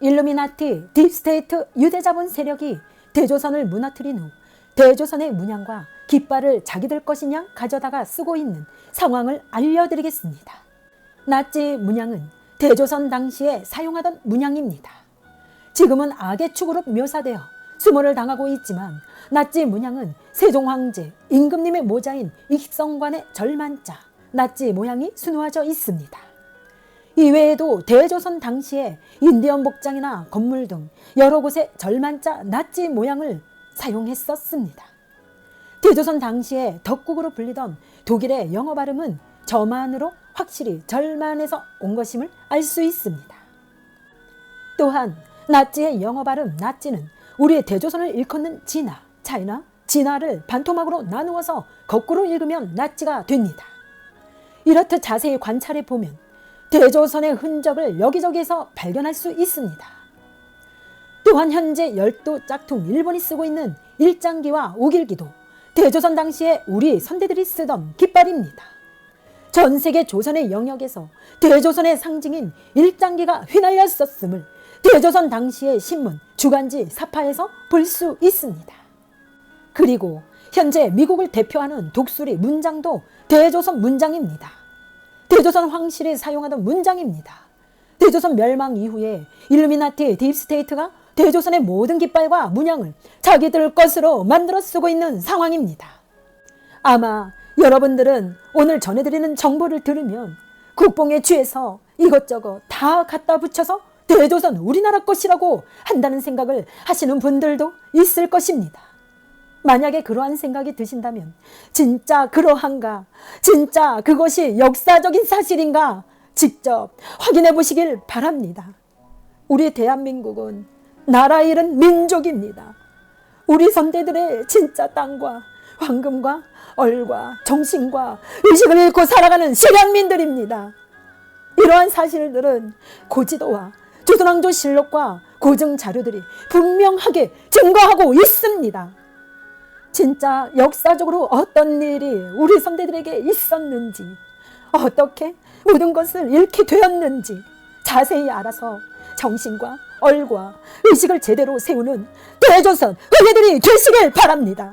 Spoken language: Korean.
일루미나티, 딥스테이트 유대자본 세력이 대조선을 무너뜨린 후 대조선의 문양과 깃발을 자기들 것이냐 가져다가 쓰고 있는 상황을 알려드리겠습니다. 나치 문양은 대조선 당시에 사용하던 문양입니다. 지금은 악의 축으로 묘사되어 수모를 당하고 있지만 나치 문양은 세종황제 임금님의 모자인 익성관의 절만자 나치 모양이 수놓아져 있습니다. 이외에도 대조선 당시에 인디언 복장이나 건물 등 여러 곳에 절만자 나치 모양을 사용했었습니다. 대조선 당시에 덕국으로 불리던 독일의 영어 발음은 저만으로 확실히 절만에서 온 것임을 알 수 있습니다. 또한 나치의 영어 발음 나치는 우리의 대조선을 일컫는 진화, 차이나, 진화를 반토막으로 나누어서 거꾸로 읽으면 나치가 됩니다. 이렇듯 자세히 관찰해 보면 대조선의 흔적을 여기저기에서 발견할 수 있습니다. 또한 현재 열도 짝퉁 일본이 쓰고 있는 일장기와 우길기도 대조선 당시에 우리 선대들이 쓰던 깃발입니다. 전 세계 조선의 영역에서 대조선의 상징인 일장기가 휘날렸었음을 대조선 당시의 신문 주간지 사파에서 볼 수 있습니다. 그리고 현재 미국을 대표하는 독수리 문장도 대조선 문장입니다. 대조선 황실이 사용하던 문장입니다. 대조선 멸망 이후에 일루미나티 딥스테이트가 대조선의 모든 깃발과 문양을 자기들 것으로 만들어 쓰고 있는 상황입니다. 아마 여러분들은 오늘 전해드리는 정보를 들으면 국뽕에 취해서 이것저것 다 갖다 붙여서 대조선 우리나라 것이라고 한다는 생각을 하시는 분들도 있을 것입니다. 만약에 그러한 생각이 드신다면 진짜 그러한가? 진짜 그것이 역사적인 사실인가? 직접 확인해 보시길 바랍니다. 우리 대한민국은 나라 잃은 민족입니다. 우리 선대들의 진짜 땅과 황금과 얼과 정신과 의식을 잃고 살아가는 실향민들입니다. 이러한 사실들은 고지도와 조선왕조 실록과 고증 자료들이 분명하게 증거하고 있습니다. 진짜 역사적으로 어떤 일이 우리 선대들에게 있었는지, 어떻게 모든 것을 잃게 되었는지 자세히 알아서 정신과 얼과 의식을 제대로 세우는 대조선 후예들이 되시길 바랍니다.